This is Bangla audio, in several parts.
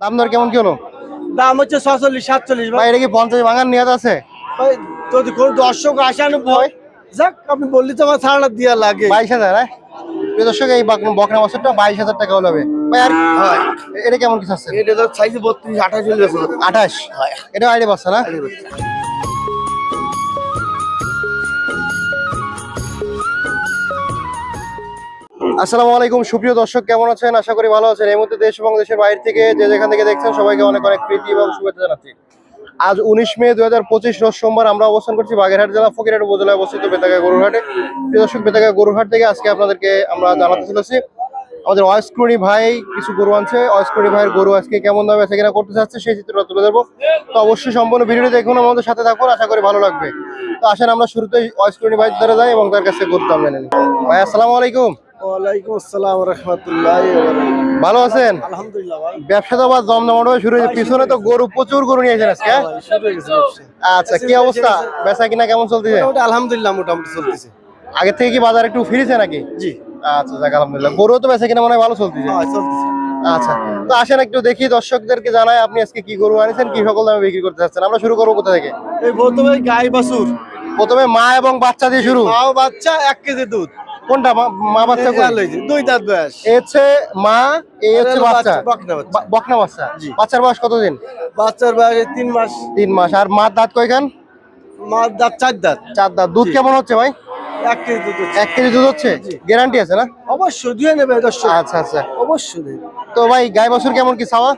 দাম দর কেমন কি হলো? দাম হচ্ছে ছচল্লিশ সাতচল্লিশ ভাই। এটা কি পঞ্চাশ ভাঙার নিয়াদ আছে? ভাই যদি কোন দর্শক আসানো ভয়। যাক আপনি বললি তো আমার ছাড়া দিয়া লাগে। বাইশ হাজার হ্যাঁ? দর্শক এই বাক- বকনা বছরটা বাইশ হাজার টাকা হলো ভাই। আর এ- এটা কেমন কিছু আছে এটা তো সাইজ বত্রিশ আঠাশ চল্লিশ আঠাশ? এটা আইডি বাচ্চা না আসসালামু আলাইকুম। সুপ্রিয় দর্শক, কেমন আছেন? আশা করি ভালো আছেন। এই মুহূর্তে দেশ এবং দেশের বাইরে থেকে যে যেখান থেকে দেখছেন, সবাইকে অনেক অনেক প্রীতি এবং শুভেচ্ছা জানাচ্ছি। আজ উনিশ মে দুই হাজার পঁচিশ রোজ সোমবার আমরা অবস্থান করছি বাগেরহাট জেলা, ফকিরহাট উপজেলায় অবস্থিত বেতাগা গরুরহাটে। প্রিয় দর্শক, বেতাগা গরুরহাট থেকে আজকে আপনাদেরকে আমরা জানাতে চলেছি। আমাদের অয়স্ক্রণী ভাই কিছু গরু আনছে। অয়স্ক্রণী ভাইয়ের গরু আজকে কেমন দামে আছে কিনা করতে চাচ্ছে সেই চিত্রটা তুলে ধরবো। তো অবশ্যই সম্পূর্ণ ভিডিওটি দেখুন, আমাদের সাথে থাকুন, আশা করি ভালো লাগবে। তো আসেন, আমরা শুরুতেই অয়স্ক্রণী ভাইয়ের দ্বারা যাই এবং তার কাছে গরু দাম মেনে নিই। ভাই, আসসালামু আলাইকুম। ওয়ালাইকুম আসসালাম রহমতুল্লাহ ভালো আছেন? আলহামদুলিল্লাহ ভাই ব্যবসা তো আবার জমজমাট শুরু হয়েছে। পিছনে তো গরু প্রচুর গরু আজকে হ্যাঁ? হয়ে। আচ্ছা কি অবস্থা? বেচা কিনা কেমন চলতেছে? আলহামদুলিল্লাহ মোটামুটি চলতেছে। আগে থেকে কি বাজার একটু ফিরেছে নাকি? জি। আচ্ছা যাক আলহামদুলিল্লাহ। গরু তো বেচা কিনা মনে হয় ভালো চলতেছে। হ্যাঁ চলতেছে। আচ্ছা তো আসেন একটু দেখি দর্শকদেরকে জানাই আপনি আজকে কি গরু আনিছেন কি সকল দামে বিক্রি করতে চাচ্ছেন আমরা শুরু করব কোথা থেকে? এই প্রথমে গাই বাছুর। প্রথমে মা এবং বাচ্চা দিয়ে শুরু। মা ও বাচ্চা এক কেজি দুধ। কোনটা? মা- বাচ্চা দুই দাঁত বয়স। হচ্ছে মা এই হচ্ছে বাচ্চা বকনা বাচ্চা। বাচ্চার বয়স কতদিন? বাচ্চার বয়স তিন মাস। তিন মাস। আর মা দাঁত কয়খান? মা দাঁত চার দাঁত। চার দাঁত। দুধ কেমন হচ্ছে ভাই? এক কেজি দুধ হচ্ছে। এক কেজি দুধ হচ্ছে? গ্যারান্টি আছে না? অবশ্যই দুয়ে নেবে দর্শক। আচ্ছা আচ্ছা। অবশ্যই দেবে। তো ভাই গাই বছর কেমন কি চাওয়া?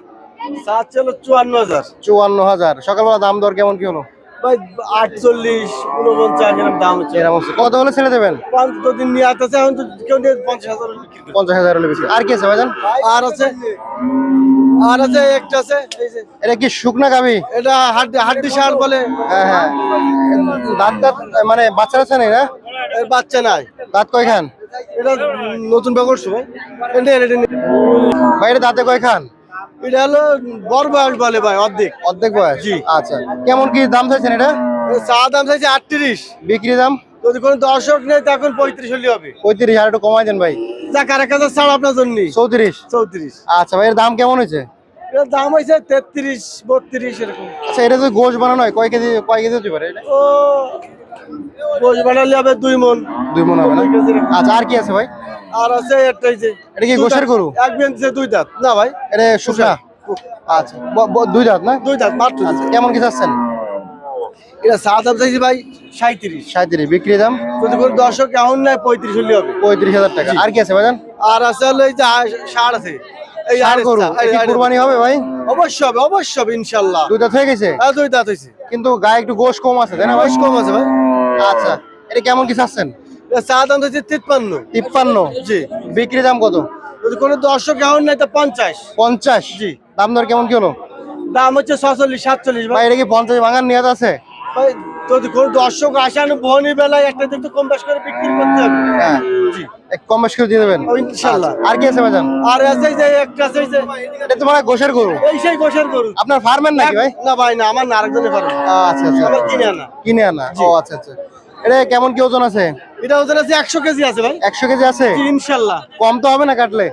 সাত ছিল চুয়ান্ন হাজার। চুয়ান্ন হাজার। সকালবেলা দাম দর কেমন কি হলো? ভাই আটচল্লিশ উনপঞ্চাশ এরকম দাম হচ্ছে। এরকম হচ্ছে। কত হলে ছেড়ে দেবেন? পাঁচ দিন নিয়ে আসতেছে এখন তো কেউ নিয়ে পঞ্চাশ হাজার বিক্রি পঞ্চাশ হাজার হলে বেশি আর কি আছে ভাইজান? আর আছে আর আছে একটা আছে এটা কি শুকনা গাবি এটা হাড্ডি হাড্ডি সার বলে। হ্যাঁ হ্যাঁ। দাঁত দাঁত মানে বাচ্চা আছে না এর? বাচ্চা নাই। দাঁত কয়খান? এটা নতুন এটা ভাই এটা দাঁতে কয়খান? এটা হলো বড় বয়স বলে ভাই অর্ধেক। অর্ধেক বয়স? জি। আচ্ছা। কেমন কি দাম চাইছেন এটা? চা দাম চাইছে আটত্রিশ। বিক্রি দাম? যদি কোনো দর্শক নেই তখন পঁয়ত্রিশ হলে হবে। পঁয়ত্রিশ আর একটু কমাই দেন ভাই। যা কারা কাছে ছাড় আপনার জন্য চৌত্রিশ? চৌত্রিশ। আচ্ছা ভাই এর দাম কেমন হয়েছে? এর দাম হয়েছে তেত্রিশ বত্রিশ এরকম। আচ্ছা এটা তো গোশ বানানো হয় কয় কেজি কয় কেজি হতে পারে ও গোশ বানালে হবে দুই মন। দুই মন হবে না? আচ্ছা আর কি আছে ভাই? আর আছে একটাই যে এটা কি গোশের গরু? এক বেঞ্চে দুই দাঁত। না ভাই এটা শুকনা। আচ্ছা দুই দাঁত না? দুই দাঁত মাত্র আচ্ছা কেমন কি চাচ্ছেন? এটা দাম চাইছি ভাই সাঁত্রিশ সাঁত্রিশ বিক্রি দাম? যদি কোনো দর্শক এমন নাই পঁয়ত্রিশ হলে হবে। পঁয়ত্রিশ হাজার টাকা। আর কি আছে ভাইজান আর আছে হলো এই যে আ- আছে। এই আরেকটা, গরু। কুরবানি হবে ভাই? অবশ্যই হবে অবশ্যই হবে ইনশাল্লাহ দুই দাঁত হয়ে গেছে? হ্যাঁ দুই দাঁত হয়েছে। কিন্তু গায়ে একটু গোশ কম আছে তাই না ভাই? বয়স কম আছে ভাই। আচ্ছা এটা কেমন কি চাচ্ছেন? চা দাম চাইছে তিপ্পান্ন। তিপ্পান্ন জি। বিক্রি দাম কত? যদি কোনো দর্শক এমন নাই তো পঞ্চাশ। পঞ্চাশ? জি। দাম দর কেমন কি হলো? দাম হচ্ছে ছচল্লিশ সাতচল্লিশ ভাই। এটা কি পঞ্চাশ ভাঙার নিয়াত আছে? ভাই যদি কোনো দর্শক আসানো ভনি বেলায় একটা দিন কম বেশ করে বিক্রি করতে হবে। হ্যাঁ। জি। কম বেশ করে দিয়ে দেবেন? আচ্ছা, আর কি আছে ভাইজান? আর আছে যে একটা আছে যে এটা তো গোশের গরু। এই সেই গরু। আপনার ফার্মের নাকি ভাই? না ভাই না আমার না আরেকজনের আচ্ছা আচ্ছা। আমার কিনে আনা। কিনে আনা। ও আচ্ছা আচ্ছা। এটা কেমন কি ওজন আছে? এটা ওদের আছে একশো কেজি আছে ভাই। একশো কেজি আছে? ইনশাল্লাহ। কম তো হবে না কাটলে?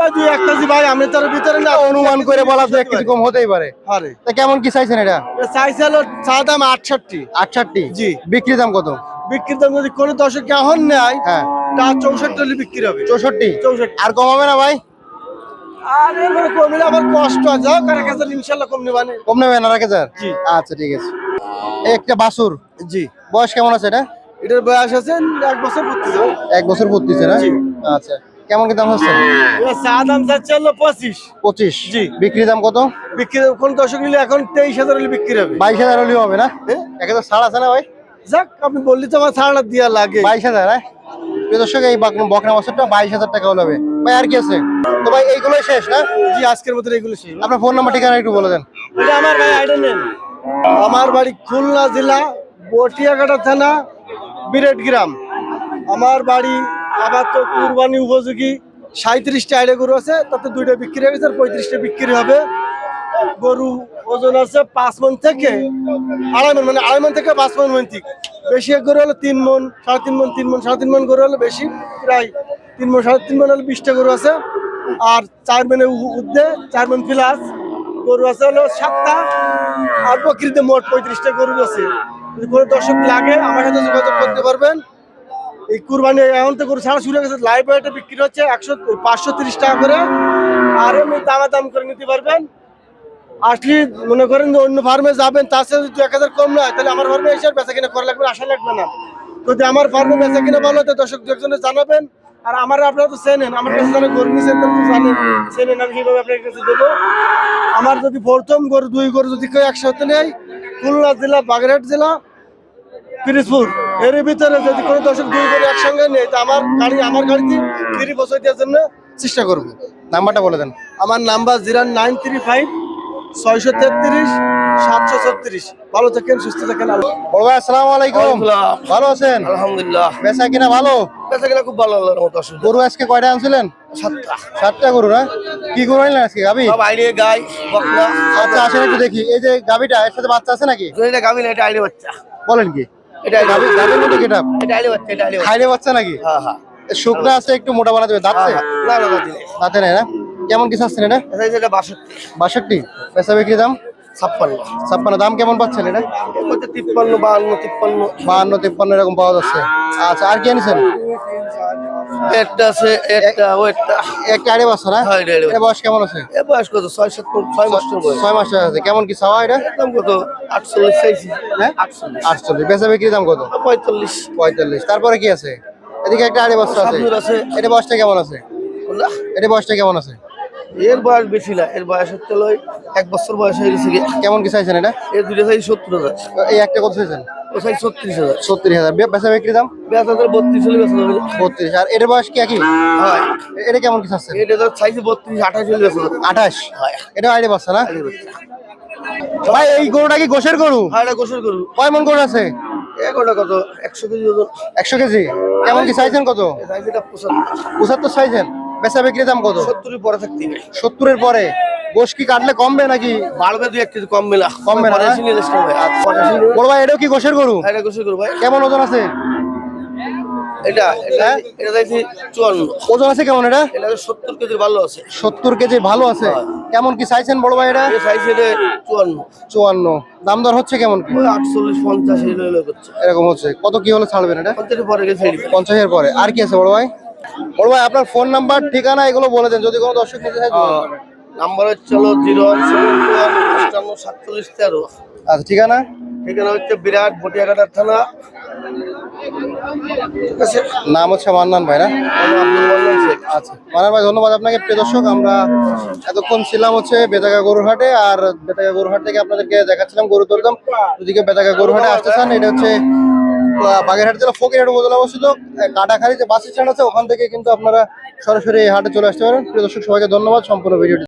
ভাই দুই এক কেজি ভাই আমি তার ভিতরে না অনুমান করে বলা তো এক কেজি কম হতেই পারে। আরে। তা কেমন কি চাইছেন এটা? এটা চাইছে হলো চা দাম আটষট্টি। আটষট্টি? জি। বিক্রি দাম কত? বিক্রির দাম যদি কোনো দর্শক এখন নেয় হ্যাঁ। তা চৌষট্টি বিক্রি হবে। চৌষট্টি? চৌষট্টি। আর কম হবে না ভাই? আর এরপরে কমলে আবার কষ্ট আছে। যাও কারা কাছে ইনশাল্লাহ কম নেবানে কম নেবে না এক হাজার? জি। আচ্ছা ঠিক আছে। একটা বাসুর? জি। বয়স কেমন আছে এটা? এটার বয়স আছে এক বছর পড়তেছে। এক বছর পড়তেছে না? আচ্ছা। কেমন কি দাম হচ্ছে? চা দাম যাচ্ছে হলো পঁচিশ। পঁচিশ? জি। বিক্রি দাম কত? বিক্রি কোন দর্শক নিলে এখন তেইশ হাজার হলে বিক্রি হবে। বাইশ হাজার হলেও হবে না? এক হাজার ছাড় আছে না ভাই? যাক আপনি বললি তো আমার ছাড়া দিয়া লাগে। বাইশ হাজার হ্যাঁ? দর্শক এই বাক- বকনা বছরটা বাইশ হাজার টাকা হলে ভাই। আর কি আছে? তো ভাই এইগুলোই শেষ না? জি আজকের মতো এগুলো শেষ। আপনার ফোন নাম্বার ঠিকানা একটু বলে দেন। এটা আমার ভাই আইডা নেন আমার বাড়ি খুলনা জেলা বটিয়াঘাটা থানা বিরেট গ্রাম। আমার বাড়ি আবার তো কুরবানি উপযোগী। সাঁত্রিশটা আইডে গরু আছে তাতে দুইটা বিক্রি হয়ে গেছে আর পঁয়ত্রিশটা বিক্রি হবে। গরু ওজন আছে পাঁচ মন থেকে আড়াই মন মানে আড়াই মন থেকে পাঁচ মন মন্থিক বেশি গরু হলো তিন মন সাড়ে তিন মন তিন মন সাড়ে তিন মন গরু হলো বেশি, প্রায় তিন মন সাড়ে তিন মন হলে বিশটা গরু আছে। আর চার মনে উদ্দে চার মন প্লাস গরু আছে হলো সাতটা, আর বকরিতে মোট পঁয়ত্রিশটা গরু আছে। যদি দর্শক লাগে, আমার সাথে যোগাযোগ করতে পারবেন। এই কুরবানি, এখন তো গরু ছাড়া শুরু হয়ে গেছে, লাইভ বিক্রি হচ্ছে একশো, পাঁচশো তিরিশ টাকা করে। আর এমনি দামা দাম করে নিতে পারবেন। আসলে মনে করেন যে অন্য ফার্মে যাবেন, তার সাথে যদি এক হাজার কম না হয়, তাহলে আমার ফার্মে এসে বেচা কিনা করা লাগবে আশা লাগবে না। যদি আমার ফার্মে বেচা কিনা ভালো হয় তো দর্শক একজনে জানাবেন। আর আমার আপনারা তো চেনেন, আমার কাছে যারা গরু নিয়েছেন তারা তো জানেন। চেনেন, আমি কীভাবে আপনার কাছে দেবো? আমার যদি প্রথম গরু, দুই গরু যদি কেউ একসাথে নেই খুলনা জেলা, বাগেরহাট জেলা, পিরিজপুর। এর ভিতরে যদি কোনো দর্শক দুই গরু একসঙ্গে নেই তো আমার গাড়ি, আমার গাড়িতে ফ্রি বসে দেওয়ার জন্য চেষ্টা করব। নাম্বারটা বলে দেন। আমার number zero nine three five ছয়শো তেত্রিশ সাতশো ছত্রিশ। ভালো থাকেন সুস্থ থাকেন আল্লাহ বড় ভাই আসসালামু আলাইকুম। ভালো আছেন? আলহামদুলিল্লাহ। বেচা কিনা ভালো? বেচা কিনা খুব ভালো আল্লাহর মতো আসলে গরু আজকে কয়টা আনছিলেন? সাতটা। সাতটা গরু না? কি গরু আনলেন আজকে গাবি গাই বকনা আচ্ছা আসেন একটু দেখি। এই যে গাবিটা এর সাথে বাচ্চা আছে নাকি? এটা গাবি না এটা আইডিয়া বাচ্চা। বলেন কি? এটা গাবি গাবির মধ্যে কেটা এটা? আইডিয়া বাচ্চা এটা আইডিয়া বাচ্চা। নাকি? হ্যাঁ হ্যাঁ। শুকনা আছে একটু মোটা বানাতে হবে হ্যাঁ, না না দাঁতে নেই না? কেমন কি চাচ্ছেন এটা? বাষট্টি। বাষট্টি? পেশা বিক্রি দাম? ছাপ্পান্ন। ছাপ্পান্ন। দাম কেমন পাচ্ছেন এটা? তিপ্পান্ন বাহান্ন তিপ্পান্ন। বাহান্ন তিপ্পান্ন এরকম পাওয়া যাচ্ছে। আচ্ছা আর কি আনিছেন? একটা আছে একটা ও একটা। একটা আড়ে বছর হ্যাঁ? এটা আড়ে বছর। এটা বয়স কেমন আছে? এ বয়স কত? ছয় সাত ছয় বয়স। ছয় মাস আছে। কেমন কি চাওয়া এটা? দাম কত? আটচল্লিশ চাইছি। হ্যাঁ? আটচল্লিশ। আটচল্লিশ। বেচা বিক্রি দাম কত? পঁয়তাল্লিশ। পঁয়তাল্লিশ। তারপরে কি আছে? এদিকে একটা আড়ে বছর আছে। এটা বয়সটা কেমন আছে? এটা বয়সটা কেমন আছে? এর বয়স বেশি না এর বয়স হচ্ছে লয় এক বছর বয়স হয়ে গেছে কেমন কি চাইছেন এটা? এর দুটো সাইজ সত্তর হাজার। এই একটা কত চাইছেন? ও চাই ছত্রিশ হাজার। সত্তর হাজার। বেচা বিক্রি দাম? বেচা ধর বত্রিশ হলে বেচা যাবে। বত্রিশ। আর এটার বয়স কি একই? হয়। এটা কেমন কি চাচ্ছেন? এটা ধর চাইছে বত্রিশ আঠাশ হলে বেচা যাবে। আঠাশ? হয়। এটা আড়ে বছর না? ভাই এই গরুটা কি গোসের গরু? হ্যাঁ এটা গোসল করুন কয় মন গরু আছে? এগারোটা কত? একশো কেজি একশো কেজি। কেমন কি চাইছেন কত? পঁচাত্তর চাইছেন? বেচা বিক্রি দাম কত? সত্তরের পরে থাকতে সত্তরের পরে? গোশ কি কাটলে কমবে নাকি? বাড়বে দুই এক কেজি কমবে না, নিলে সেটা হবে। আচ্ছা, বড় ভাই এটাও কি গোশের গরু? হ্যাঁ, এটা গোসল করব ভাই। কেমন ওজন আছে? এটা এটা হ্যাঁ? এটা চুয়ান্ন। ওজন আছে কেমন এটা? এটা সত্তর কেজির ভালো আছে। সত্তর কেজি ভালো আছে। কেমন কি চাইছেন বড় ভাই এটা? চাইছে চুয়ান্ন। চুয়ান্ন। দাম দর হচ্ছে কেমন কি? আটচল্লিশ পঞ্চাশ এরকম হচ্ছে। কত কি হলে ছাড়বেন এটা? পঞ্চাশের পরে পঞ্চাশের পরে। আর কি আছে বড় ভাই? বড় ভাই আপনার ফোন নাম্বার ঠিকানা এগুলো বলে দেন যদি কোনো দর্শক নিতে চায়। নাম্বার হচ্ছে হলো জিরো সাতচল্লিশ তেরো। আচ্ছা ঠিকানা? ঠিকানা হচ্ছে বিরাট বটিয়াঘাটার থানা। ঠিক আছে নাম হচ্ছে মান্নান ভাই না? মান্নান আচ্ছা মানার ভাই ধন্যবাদ আপনাকে। প্রিয় দর্শক আমরা এতক্ষণ ছিলাম হচ্ছে বেতাগা গরুরহাটে আর বেতাগা গরুরহাট থেকে আপনাদেরকে দেখাচ্ছিলাম গরু দরদাম যদি কেউ বেতাগা গরুরহাটে আসতে চান এটা হচ্ছে বাগেরহাট জেলা ফকিরহাট উপজেলা অবস্থিত কাটাখালি যে বাস স্ট্যান্ড আছে, ওখান থেকে কিন্তু আপনারা সরাসরি এই হাটে চলে আসতে পারেন। প্রিয় দর্শক, সবাইকে ধন্যবাদ। সম্পূর্ণ ভিডিওটি